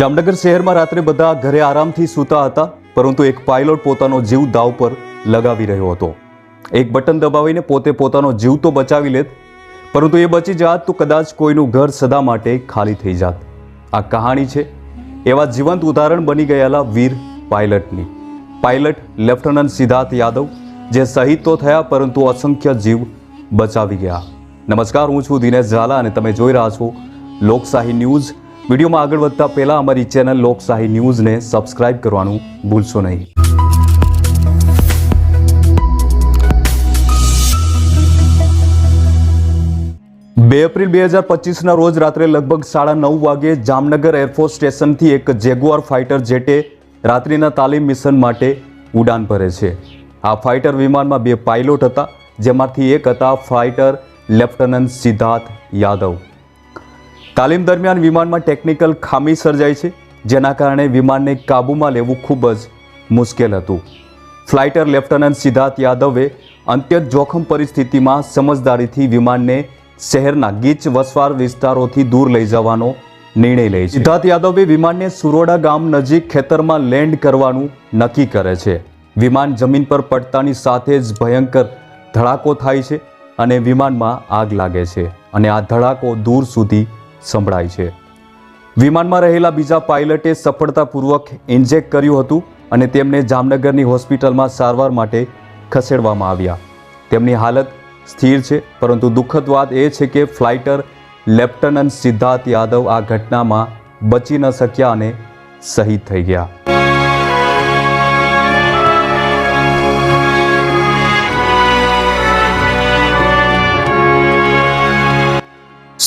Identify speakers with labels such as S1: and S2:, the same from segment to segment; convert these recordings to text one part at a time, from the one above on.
S1: જામનગર શહેરમાં રાત્રે બધા ઘરે આરામથી સૂતા હતા, પરંતુ એક પાયલોટ પોતાનો જીવ દાવ પર લગાવી રહ્યો હતો. એક બટન દબાવીને પોતે પોતાનો જીવ તો બચાવી લેત, પરંતુ એ બચી જાત તો કદાચ કોઈનું ઘર સદા માટે ખાલી થઈ જાત. આ કહાણી છે. એવા જીવંત ઉદાહરણ બની ગયેલા વીર પાયલટની પાયલટ લેફ્ટનન્ટ સિદ્ધાર્થ યાદવ, જે શહીદ તો થયા, પરંતુ અસંખ્ય જીવ બચાવી ગયા. નમસ્કાર, હું છું દિનેશ ઝાલા અને તમે જોઈ રહ્યા છો લોકશાહી ન્યૂઝ વિડીયોમાં આગળ વધતા પહેલા અમારી ચેનલ લોકશાહી ન્યૂઝને સબસ્ક્રાઇબ કરવાનું ભૂલશો નહીં. બે એપ્રિલ બે હજાર પચીસના રોજ રાત્રે લગભગ સાડા નવ વાગે જામનગર એરફોર્સ સ્ટેશનથી એક જેગુઆર ફાઇટર જેટે રાત્રિના તાલીમ મિશન માટે ઉડાન ભરે છે. આ ફાઇટર વિમાનમાં બે પાયલોટ હતા, જેમાંથી એક હતા ફાઇટર લેફ્ટનન્ટ સિદ્ધાર્થ યાદવ. તાલીમ દરમિયાન વિમાનમાં ટેકનિકલ ખામી સર્જાઈ છે, જેના કારણે વિમાનને કાબૂમાં લેવું ખૂબ જ મુશ્કેલ હતું. ફ્લાઇટર લેફ્ટનન્ટ સિદ્ધાર્થ યાદવે અત્યંત જોખમ પરિસ્થિતિમાં સમજદારીથી વિમાનને શહેરના ગીચ વસવાટ વિસ્તારોથી દૂર લઈ જવાનો નિર્ણય લે છે. સિદ્ધાર્થ યાદવે વિમાનને સુરોડા ગામ નજીક ખેતરમાં લેન્ડ કરવાનું નક્કી કરે છે. વિમાન જમીન પર પડતાની સાથે જ ભયંકર ધડાકો થાય છે અને વિમાનમાં આગ લાગે છે અને આ ધડાકો દૂર સુધી સંભળાય છે. વિમાનમાં રહેલા બીજા પાયલટે સફળતાપૂર્વક ઇન્જેક્ટ કર્યું હતું અને તેમને જામનગરની હોસ્પિટલમાં સારવાર માટે ખસેડવામાં આવ્યા. તેમની હાલત સ્થિર છે, પરંતુ દુઃખદ વાત એ છે કે ફ્લાઇટર લેફ્ટનન્ટ સિદ્ધાર્થ યાદવ આ ઘટનામાં બચી ન શક્યા અને શહીદ થઈ ગયા.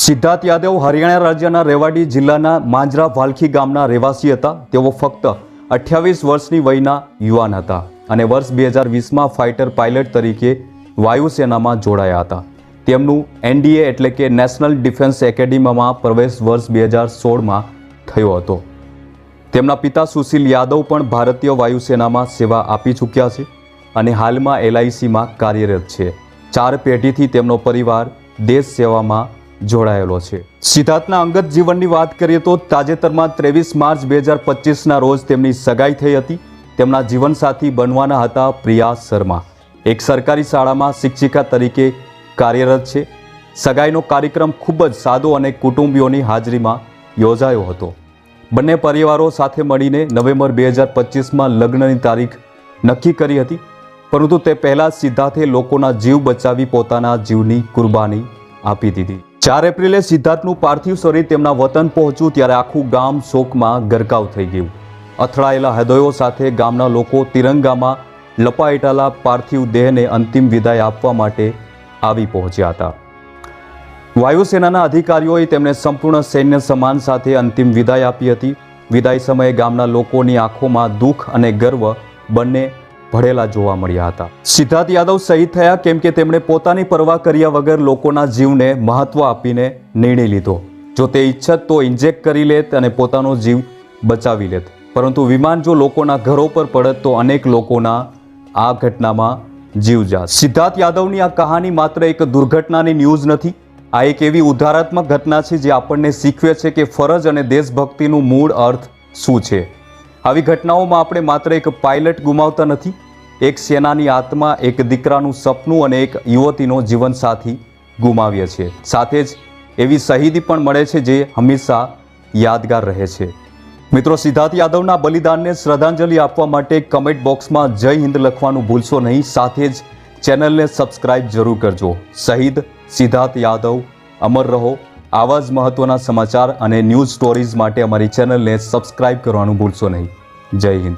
S1: સિદ્ધાર્થ યાદવ હરિયાણા રાજ્યના રેવાડી જિલ્લાના માંજરા વાલખી ગામના રહેવાસી હતા. તેઓ ફક્ત અઠ્યાવીસ વર્ષની વયના યુવાન હતા અને વર્ષ બે હજાર વીસમાં ફાઇટર પાયલટ તરીકે વાયુસેનામાં જોડાયા હતા. તેમનું એનડીએ એટલે કે નેશનલ ડિફેન્સ એકેડેમીમાં પ્રવેશ વર્ષ બે હજાર સોળમાં થયો હતો. તેમના પિતા સુશીલ યાદવ પણ ભારતીય વાયુસેનામાં સેવા આપી ચૂક્યા છે અને હાલમાં એલઆઈસીમાં કાર્યરત છે. ચાર પેઢીથી તેમનો પરિવાર, દેશ સેવામાં જોડાયેલો છે. સિદ્ધાર્થના અંગત જીવનની વાત કરીએ તો તાજેતરમાં ત્રેવીસ માર્ચ બે હજાર પચીસના રોજ તેમની સગાઈ થઈ હતી. તેમના જીવનસાથી બનવાના હતા પ્રિયા શર્મા. એક સરકારી શાળામાં શિક્ષિકા તરીકે કાર્યરત છે. સગાઈનો કાર્યક્રમ ખૂબ જ સાદો અને કુટુંબીઓની હાજરીમાં યોજાયો હતો. બંને પરિવારો સાથે મળીને નવેમ્બર બે હજાર પચીસમાં લગ્નની તારીખ નક્કી કરી હતી. પરંતુ તે પહેલાં સિદ્ધાર્થે લોકોના જીવ બચાવી પોતાના જીવની કુરબાની આપી દીધી. ચાર એપ્રિલે સિદ્ધાર્થનું પાર્થિવ શરીર તેમના વતન પહોંચ્યું ત્યારે આખું ગામ શોકમાં ગરકાવ થઈ ગયું. અથડાયેલા હૃદયો સાથે ગામના લોકો તિરંગામાં લપાયટાલા પાર્થિવ દેહને અંતિમ વિદાય આપવા માટે આવી પહોંચ્યા હતા. વાયુસેનાના અધિકારીઓએ તેમને સંપૂર્ણ સૈન્ય સમાન સાથે અંતિમ વિદાય આપી હતી. વિદાય સમયે ગામના લોકોની આંખોમાં દુઃખ અને ગર્વ બંને ભળેલા જોવા મળ્યા હતા. સિદ્ધાર્થ યાદવ શહીદ થયા કેમ કે તેમણે પોતાની પરવા કર્યા વગર લોકોના જીવને મહત્વ આપીને નિર્ણય લીધો. જો તે ઈચ્છત તો ઇન્જેક્ટ કરી લેત અને પોતાનો જીવ બચાવી લેત. પરંતુ વિમાન જો લોકોના ઘરો પર પડત તો અનેક લોકોના આ ઘટનામાં જીવ જાત. સિદ્ધાર્થ યાદવની આ કહાની માત્ર એક દુર્ઘટનાની ન્યૂઝ નથી, આ એક એવી ઉદ્ધારાત્મક ઘટના છે જે આપણને શીખવે છે કે ફરજ અને દેશભક્તિનું મૂળ અર્થ શું છે. આવી ઘટનાઓમાં આપણે માત્ર એક પાયલટ ગુમાવતા નથી, એક સેનાની આત્મા, એક દીકરાનું સપનું અને એક યુવતીનો જીવનસાથી ગુમાવીએ છીએ સાથે જ એવી શહીદી પણ મળે છે જે હંમેશા યાદગાર રહે છે. મિત્રો, સિદ્ધાર્થ યાદવના બલિદાનને શ્રદ્ધાંજલિ આપવા માટે કમેન્ટ બોક્સમાં જય હિન્દ લખવાનું ભૂલશો નહીં. સાથે જ ચેનલને સબસ્ક્રાઇબ જરૂર કરજો. શહીદ સિદ્ધાર્થ યાદવ, અમર રહો. આવા જ મહત્વના સમાચાર અને ન્યૂઝ સ્ટોરીઝ માટે અમારી ચેનલને સબસ્ક્રાઇબ કરવાનું ભૂલશો નહીં. જય હિન્દ.